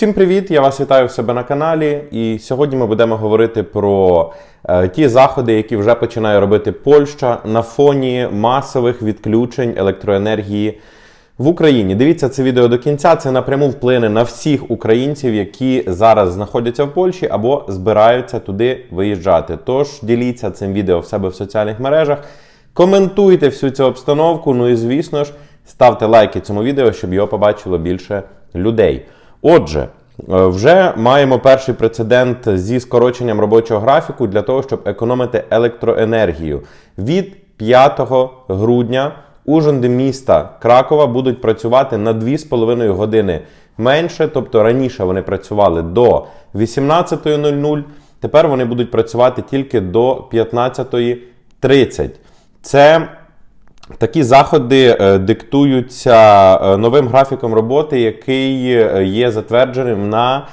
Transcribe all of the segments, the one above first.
Всім привіт! Я вас вітаю в себе на каналі. І сьогодні ми будемо говорити про е, ті заходи, які вже починає робити Польща на фоні масових відключень електроенергії в Україні. Дивіться це відео до кінця. Це напряму вплине на всіх українців, які зараз знаходяться в Польщі або збираються туди виїжджати. Тож діліться цим відео в себе в соціальних мережах, коментуйте всю цю обстановку. Ну і звісно ж, ставте лайки цьому відео, щоб його побачило більше людей. Отже, е, вже маємо перший прецедент зі скороченням робочого графіку для того, щоб економити електроенергію. Від 5 грудня ужонди міста Кракова будуть працювати на 2,5 години менше, тобто раніше вони працювали до 18.00, тепер вони будуть працювати тільки до 15.30. Це Такі заходи е, диктуються е, новим графіком роботи, який е, є затвердженим на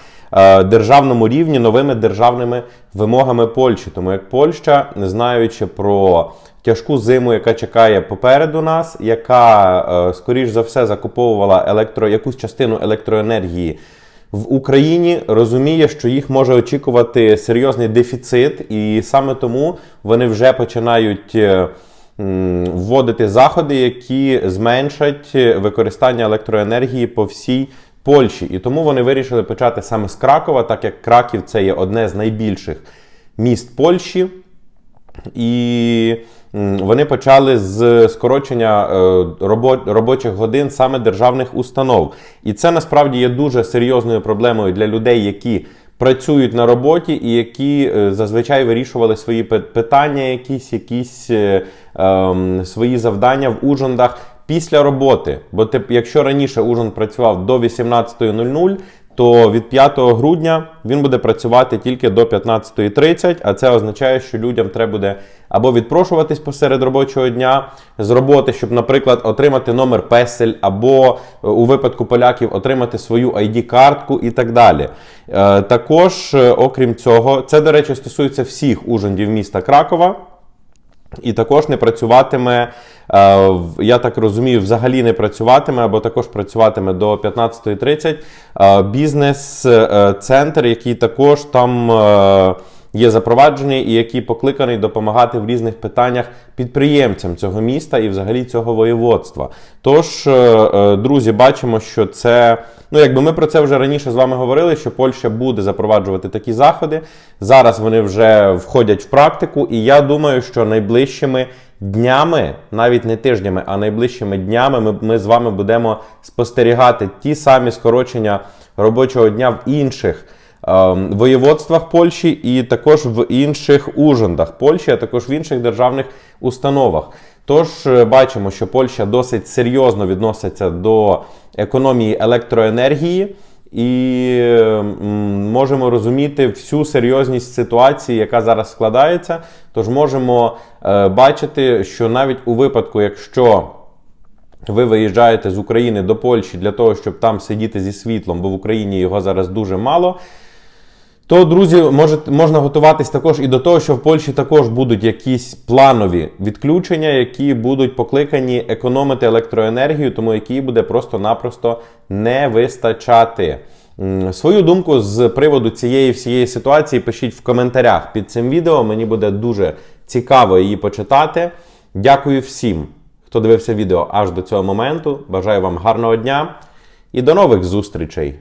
державному рівні новими державними вимогами Польщі. Тому як Польща, знаючи про тяжку зиму, яка чекає попереду нас, яка скоріш за все закуповувала електро, якусь частину електроенергії. В Україні розуміє, що їх може очікувати серйозний дефіцит, і саме тому вони вже починають вводити заходи, які зменшать використання електроенергії по всій Польщі. І тому вони вирішили почати саме з Кракова, так як Краків це є одне з найбільших міст Польщі. І вони почали з скорочення е, робочих годин саме державних установ. І це насправді є дуже серйозною проблемою для людей, які працюють на роботі і які е, зазвичай вирішували свої пи- питання, якісь, якісь е, ем, свої завдання в ужондах після роботи. Бо ти, якщо раніше ужин працював до 18.00, то від 5 грудня він буде працювати тільки до 15.30, а це означає, що людям треба буде або відпрошуватись посеред робочого дня з роботи, щоб, наприклад, отримати номер песель, або е, у випадку поляків отримати свою ID-картку і так далі. Е, Також, е, окрім цього, це, до речі, стосується всіх ужиндів міста Кракова. І також не працюватиме, е, я так розумію, взагалі не працюватиме, або також працюватиме до 15.30 е, бізнес-центр, який також там е, є запроваджений і який покликаний допомагати в різних питаннях підприємцям цього міста і взагалі цього воєводства. Тож, е, е, друзі, бачимо, що це. Ну, якби ми про це вже раніше з вами говорили, що Польща буде запроваджувати такі заходи. Зараз вони вже входять в практику, і я думаю, що найближчими днями, навіть не тижнями, а найближчими днями ми, ми з вами будемо спостерігати ті самі скорочення робочого дня в інших. Ем, Воєводствах Польщі і також в інших ужондах Польщі, а також в інших державних установах. Тож е, бачимо, що Польща досить серйозно відноситься до економії електроенергії, і можемо розуміти всю серйозність ситуації, яка зараз складається. Тож можемо е, бачити, що навіть у випадку, якщо ви виїжджаєте з України до Польщі для того, щоб там сидіти зі світлом, бо в Україні його зараз дуже мало. То, друзі, може, можна готуватись також і до того, що в Польщі також будуть якісь планові відключення, які будуть покликані економити електроенергію, тому які буде просто-напросто не вистачати. Свою думку з приводу цієї всієї ситуації пишіть в коментарях під цим відео. Мені буде дуже цікаво її почитати. Дякую всім, хто дивився відео аж до цього моменту. Бажаю вам гарного дня і до нових зустрічей!